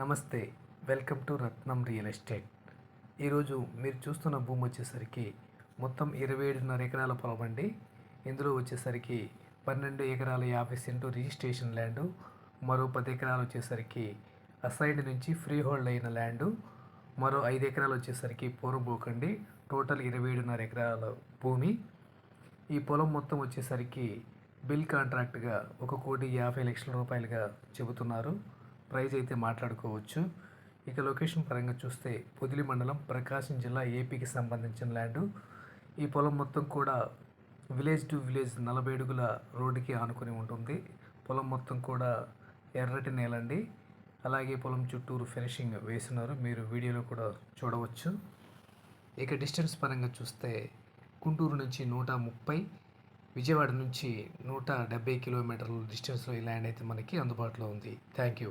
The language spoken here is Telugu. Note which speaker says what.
Speaker 1: నమస్తే welcome to Ratnam real estate. ఈరోజు మీరు చూస్తున్న భూమి వచ్చేసరికి మొత్తం ఇరవై ఏడున్నర ఎకరాల పొలం అండి. ఇందులో వచ్చేసరికి పన్నెండు ఎకరాల యాభై సెంటు రిజిస్ట్రేషన్ ల్యాండు మరో పది ఎకరాలు వచ్చేసరికి అసైడ్ నుంచి ఫ్రీ హోల్డ్ అయిన ల్యాండు మరో ఐదు ఎకరాలు వచ్చేసరికి పూర్వబోకండి టోటల్ ఇరవై ఏడున్నర ఎకరాల భూమి. ఈ పొలం మొత్తం వచ్చేసరికి బిల్ కాంట్రాక్ట్గా ఒక కోటి యాభై లక్షల రూపాయలుగా చెబుతున్నారు. ప్రైజ్ అయితే మాట్లాడుకోవచ్చు. ఇక లొకేషన్ పరంగా చూస్తే పొదిలి మండలం ప్రకాశం జిల్లా ఏపీకి సంబంధించిన ల్యాండు. ఈ పొలం మొత్తం కూడా విలేజ్ టు విలేజ్ నలభై అడుగుల రోడ్డుకి ఆనుకొని ఉంటుంది. పొలం మొత్తం కూడా ఎర్రటి నేలండి. అలాగే పొలం చుట్టూరు ఫినిషింగ్ వేస్తున్నారు. మీరు వీడియోలో కూడా చూడవచ్చు. ఇక డిస్టెన్స్ పరంగా చూస్తే గుంటూరు నుంచి నూట ముప్పై విజయవాడ నుంచి నూట డెబ్బై కిలోమీటర్ల డిస్టెన్స్లో ఈ ల్యాండ్ అయితే మనకి అందుబాటులో ఉంది. Thank you